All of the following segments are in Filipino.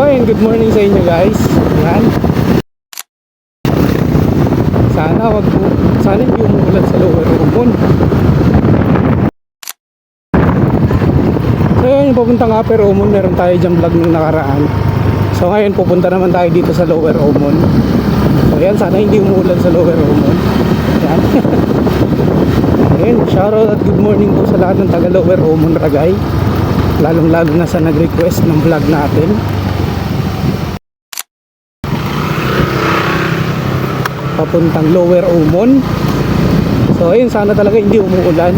Ayun, good morning sa inyo guys. Yan. Sana wag po, sana hindi umuulan sa lower Rumon. So, yun, papuntang Upper Umon, meron tayo dyan vlog nung nakaraan. So, ngayon, pupunta naman tayo dito sa Lower Umon. So, yan, sana hindi umuulan sa Lower Umon. Yan. Ayun, shoutout at good morning po sa lahat ng taga Lower Umon Ragay. Lalong lalo na sa nag-request ng vlog natin. Papuntang Lower Umon. So ayun, sana talaga hindi umuulan.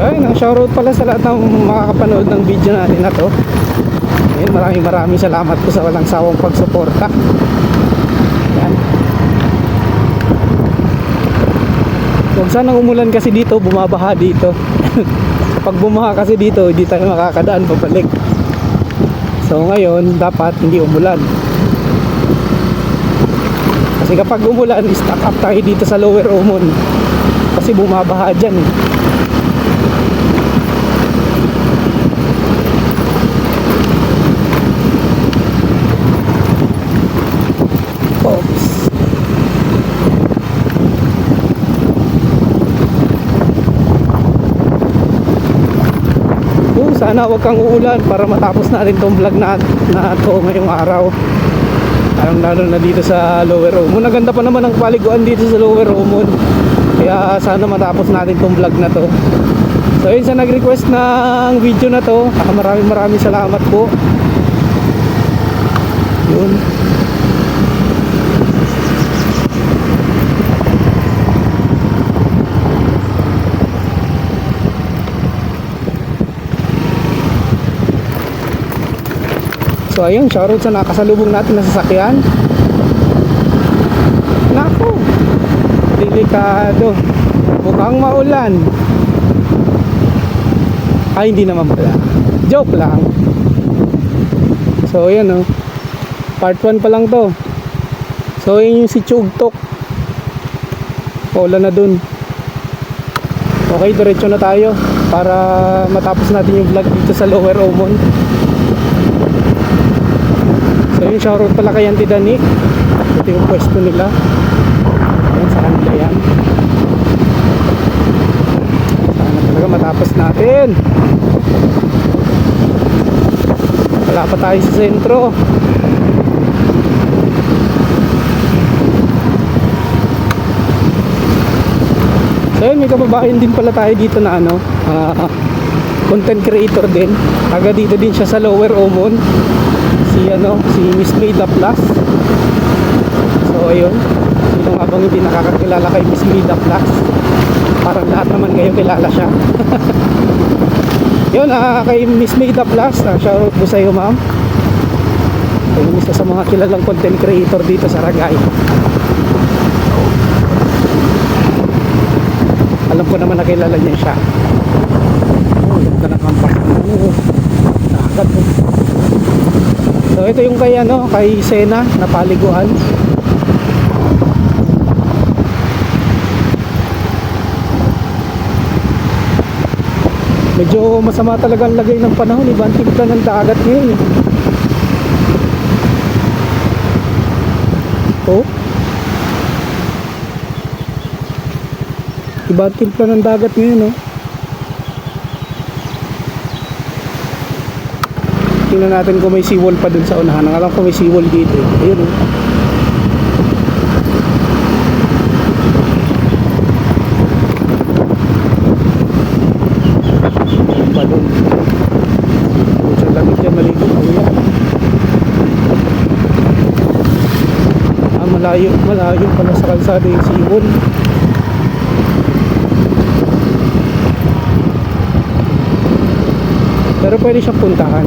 Ayun, shoutout pala sa lahat ng makakapanood ng video natin na to. Ayun, maraming maraming salamat po sa walang sawang pagsuporta. Sanang umulan kasi dito, bumabaha dito. Pag bumaha kasi dito, hindi tayo makakadaan pabalik. So ngayon, dapat hindi umulan. Kasi kapag umulan, stock up tayo dito sa lower Umon. Kasi bumabaha dyan eh. Oops. Oh, sana wag kang uulan para matapos natin tong vlog na, na to ngayong araw. Parang lalo na dito sa Lower Umon. Naganda pa naman ang paliguan dito sa Lower Umon. Kaya sana matapos natin tong vlog na to. So yun sa nag-request ng video na to, maraming maraming salamat po. Yun. So ayun, shoutout sa nakasalubong natin na sasakyan. Nako. Delikado. Mukhang maulan. Ay, hindi naman pala. Joke lang. So ayun oh. Part 1 pa lang to. So yun yung si Chugtok. Paulan na dun. Okay, diretso na tayo para matapos natin yung vlog dito sa Lower Omon. So yung shoutout pala kay Auntie Dani. Ito yung pwesto nila. Ayan, sa kanila yan. Sana talaga matapos natin. Wala pa tayo sa sentro. So yun, may kababayan din pala tayo dito na ano, ah, content creator din. Taga dito din siya sa Lower Omon si ano, si Miss Maida Plus. So ayun, sino nga bang hindi nakakakilala kay Miss Maida Plus? Parang lahat naman kayo kilala siya. yun, ah, kay Miss Maida Plus, ah, shoutout po sa iyo ma'am. Ayun, isa sa mga kilalang content creator dito sa Ragay. Alam ko naman na kilala niya siya. Oh, ganda ng kampas. Oh, dagat oh. Ito yung kay ano, kay Sena na paliguan. Medyo masama talaga ang lagay ng panahon, ibang timpla ng dagat ngayon. eh. Oh. Ibang timpla ng dagat ngayon, oh. Tingnan natin kung may seawall pa dun sa unahan. Ang alam ko may seawall dito. eh. Ayun oh. Kuya. Ah, malayo. Malayo pala sa kalsada yung seawall. pwede siyang puntahan.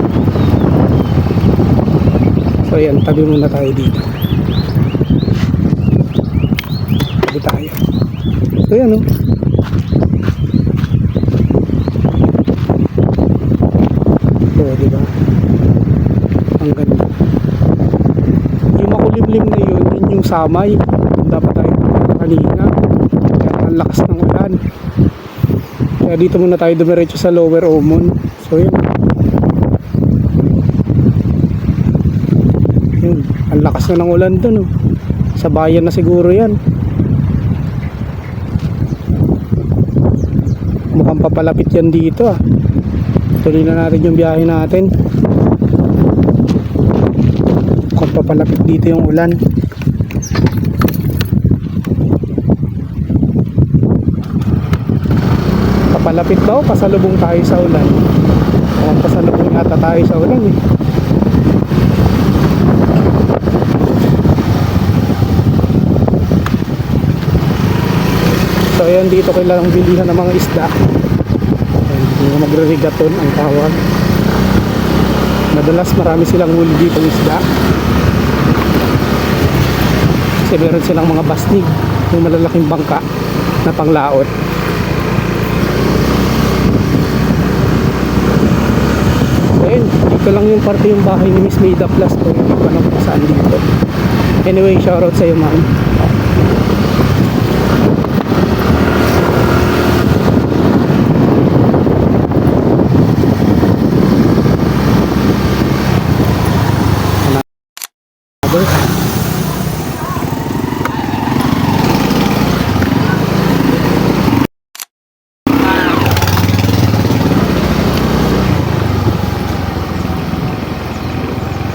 So yan tabi muna tayo dito. Tabi tayo. So yan o oh. so diba ang ganda. Yung makulimlim na yun yun yung samay. Dapat tayo kanina. Kaya ang lakas ng ulan. Kaya dito muna tayo dumiretso sa lower Omon. So yun Ang lakas na ng ulan dun. Oh. Sa bayan na siguro yan. Mukhang papalapit yan dito ah. Tuloy na natin yung biyahe natin. Mukhang papalapit dito yung ulan. Papalapit daw, pasalubong tayo sa ulan. Mukhang pasalubong yata tayo sa ulan eh. So ayan dito kailangang bilihan ng mga isda. Ayan, yung magre-regaton ang tawag. Madalas marami silang huli dito ng isda. Kasi meron silang mga basnig, yung malalaking bangka na panglaot. Ayun, dito lang yung parte yung bahay ni Miss Maida Plus ko alam kung saan dito. Anyway, shoutout sa iyo ma'am.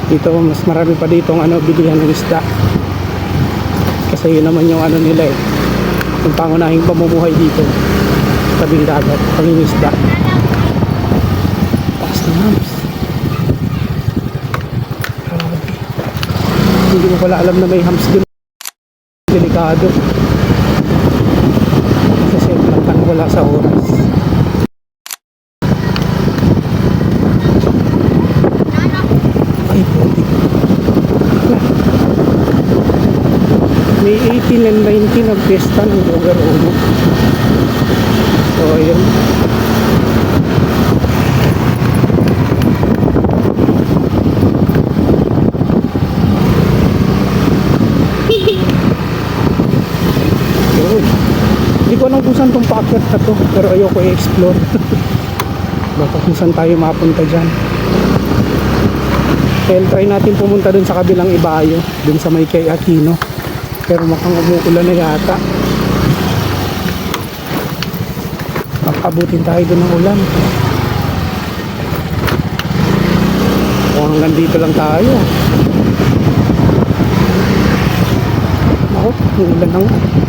Dito mas marami pa dito ang ano bilihan ng isda. Kasi yun naman yung ano nila eh. Yung pangunahing pamumuhay dito. Tabing dagat pangingisda taas ng hams Grabe. hindi mo pala alam na may hams dun delikado. Kasi ka wala sa oras 18 and 19 ang pesta ng Lugar Uno. So ayun. Yun. Hindi ko alam kung saan tong paakyat na to pero ayoko i-explore. Baka kung saan tayo mapunta dyan. Kaya try natin pumunta dun sa kabilang ibayo dun sa may kay Aquino pero mukhang umuulan na yata. Pakabutin tayo dun ng ulan. O hanggang dito lang tayo. Ako ulan na nga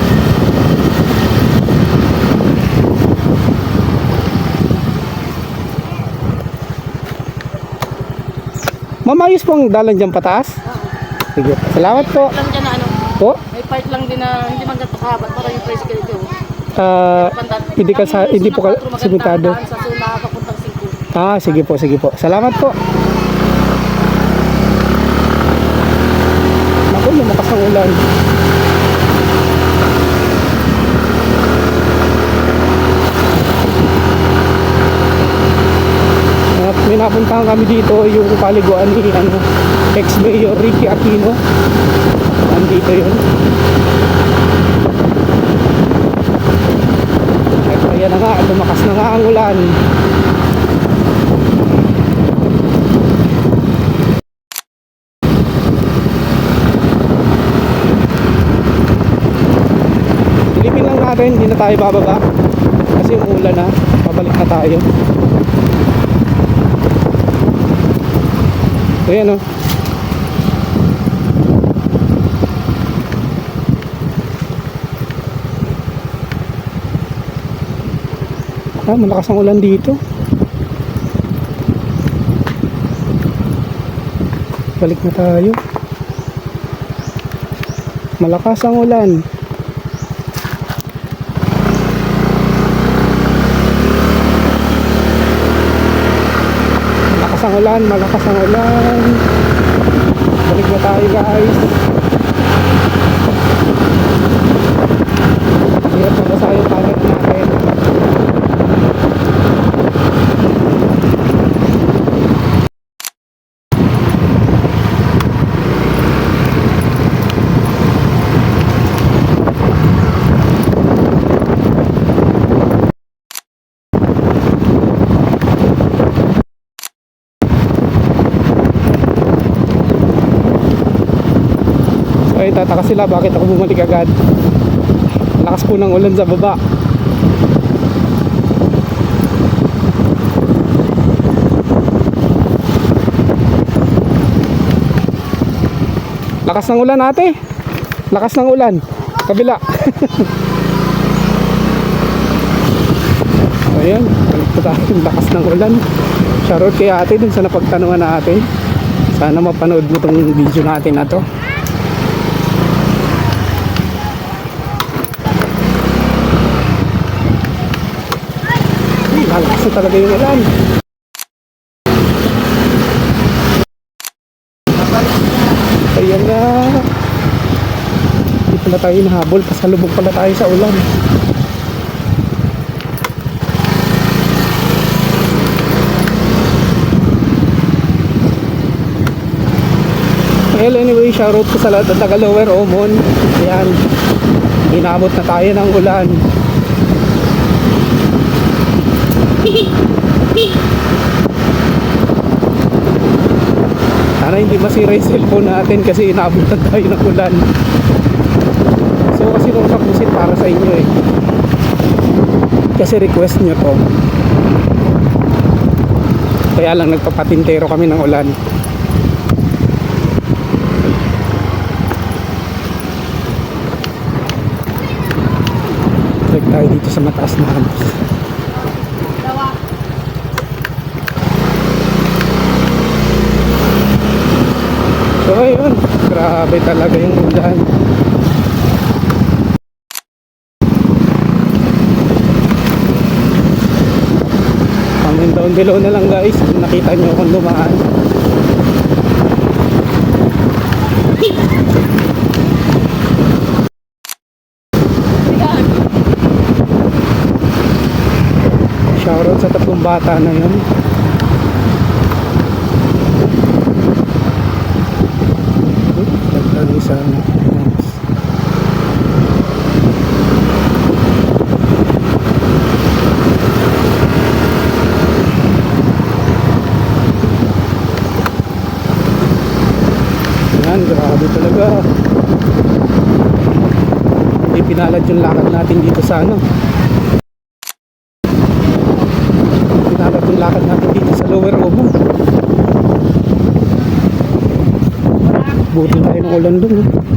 Kaya pa kaya? Ma'am, ayos pong dalan dyan pataas? Sige. Salamat po. lang dyan na ano, Po? may part lang din na hindi man ganito kahaba, parang yung tricycle dito. Ah, hindi ka sa hindi po ka simentado. daan Sa zona papuntang 5. Ah, sige po, sige po. Salamat po. Naku, lumakas ang ulan. At may napuntahan kami dito yung paliguan ni ano, ex-mayor Ricky Aquino. Nandito yun. At ayan na nga, lumakas na nga ang ulan. Silipin lang natin, hindi na tayo bababa. Kasi umulan na, pabalik na tayo. So yan o. Ah, malakas ang ulan dito. Balik na tayo. Malakas ang ulan. Ulan, malakas ang ulan. Balik na tayo guys. Hirap na basa yung camera natin. So sila bakit ako bumalik agad. Lakas po ng ulan sa baba. Lakas ng ulan ate. Lakas ng ulan. Kabila. Ayan, balik lakas ng ulan. Shoutout kay ate dun sa napagtanungan natin. Sana mapanood mo tong video natin na to. Lalakas na talaga yung ulan. Ayan na. Hindi pala tayo nahabol. Pasalubog pala tayo sa ulan. Well, anyway, shoutout ko sa lahat ng taga Lower Omon. Ayan. Inabot na tayo ng ulan. Sana hindi masira yung cellphone natin kasi inaabutan tayo ng ulan. So kasi nung kapusit para sa inyo eh. Kasi request nyo to. Kaya lang nagpapatintero kami ng ulan. Trek tayo dito sa mataas na campus. So ayun, grabe talaga yung ulan. Comment down below na lang guys kung nakita nyo kung dumaan. Shoutout sa tatlong bata na yun. Dagdag isa na. Nice. Yan, grabe talaga. Hindi pinalad yung lakad natin dito sa ano. Pinalad yung lakad natin dito sa lower Omo. Buti tayo ng ulan dun. eh.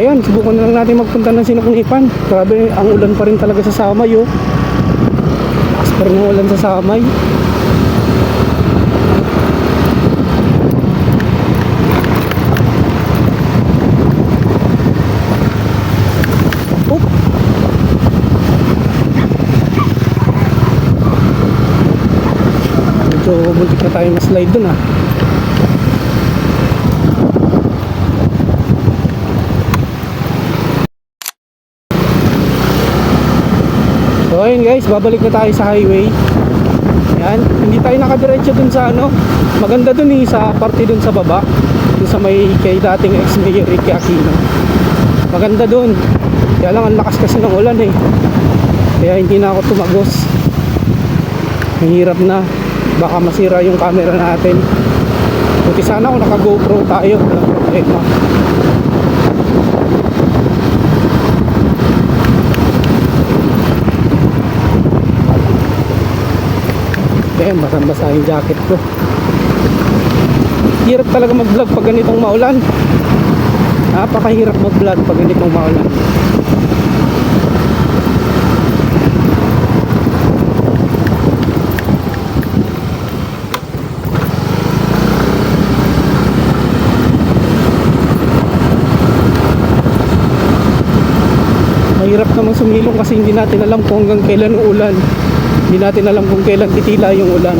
Ayan, subukan na lang natin magpunta ng Sinukunipan. Grabe, ang ulan pa rin talaga sa Samay oh. Lakas pa rin ang ulan sa Samay. Medyo muntik na tayo ma-slide dun ah. So ayun guys, babalik na tayo sa highway. Yan, hindi tayo nakadiretso dun sa ano. Maganda dun eh, sa parte dun sa baba. Dun sa may kay dating ex-mayor Ricky Aquino. Maganda dun. Kaya lang ang lakas kasi ng ulan eh. Kaya hindi na ako tumagos. Mahirap na. Baka masira yung camera natin. Buti sana kung naka GoPro tayo. Walang problema. Ayan, basang-basa yung jacket ko. Hirap talaga mag-vlog pag ganitong maulan. Napakahirap mag-vlog pag ganitong maulan. Mahirap naman sumilong kasi hindi natin alam kung hanggang kailan uulan. Hindi natin alam kung kailan titila yung ulan.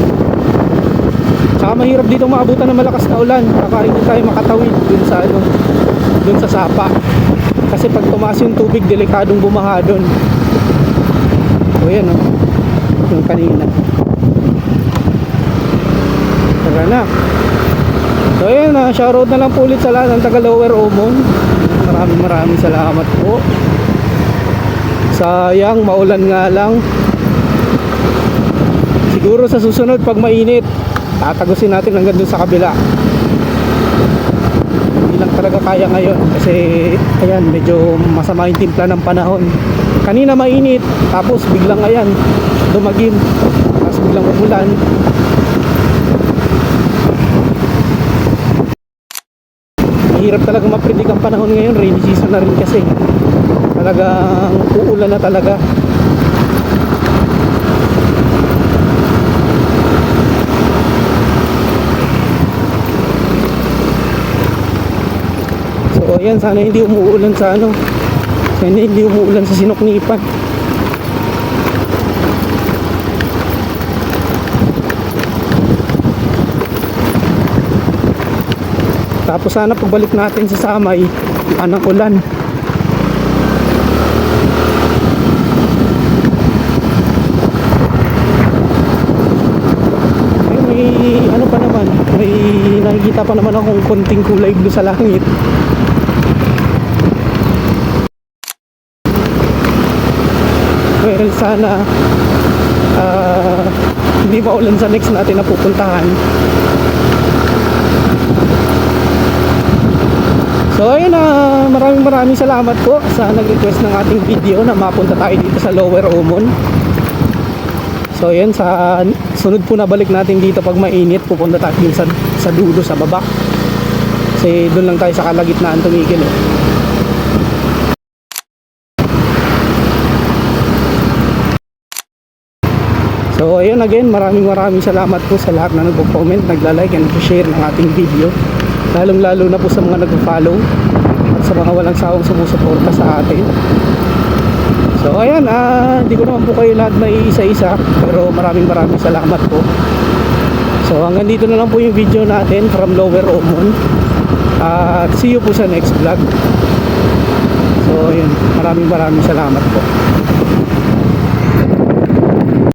Saka mahirap dito maabutan ng malakas na ulan. Baka hindi tayo makatawid dun sa ano, dun sa sapa. Kasi pag tumaas yung tubig, delikadong bumaha dun. O yan o. Yung kanina. Tara na. So ayan na, shoutout na lang po ulit sa lahat ng taga Lower Omon. Maraming maraming salamat po. Sayang, maulan nga lang. Siguro sa susunod pag mainit, tatagusin natin hanggang dun sa kabila. Hindi lang talaga kaya ngayon kasi ayan, medyo masama yung timpla ng panahon. Kanina mainit, tapos biglang ayan, dumagim. Tapos biglang umulan. Mahirap talaga mapredict ang panahon ngayon, rainy season na rin kasi. Talagang uulan na talaga. So ayan, sana hindi umuulan sa ano. Sana hindi umuulan sa sinuknipan. Tapos sana pagbalik natin sa Samay, anang ulan. May ano pa naman, may nakikita pa naman akong konting kulay blue sa langit. Well, sana ah, hindi pa ulan sa next natin na pupuntahan. So ayun na, maraming maraming salamat po sa nag-request ng ating video na mapunta tayo dito sa Lower Omon. So ayun, sa sunod po na balik natin dito pag mainit, pupunta tayo sa, sa dulo, sa baba. Kasi doon lang tayo sa kalagitnaan tumigil eh. So ayun again, maraming maraming salamat po sa lahat na nagpo-comment, nagla-like and share ng ating video. Lalong lalo na po sa mga nagpo-follow at sa mga walang sawang sumusuporta sa atin. So ayan, ah, hindi ko naman po kayo lahat may isa-isa pero maraming maraming salamat po. So hanggang dito na lang po yung video natin from Lower Omon. At see you po sa next vlog. So ayun, maraming maraming salamat po.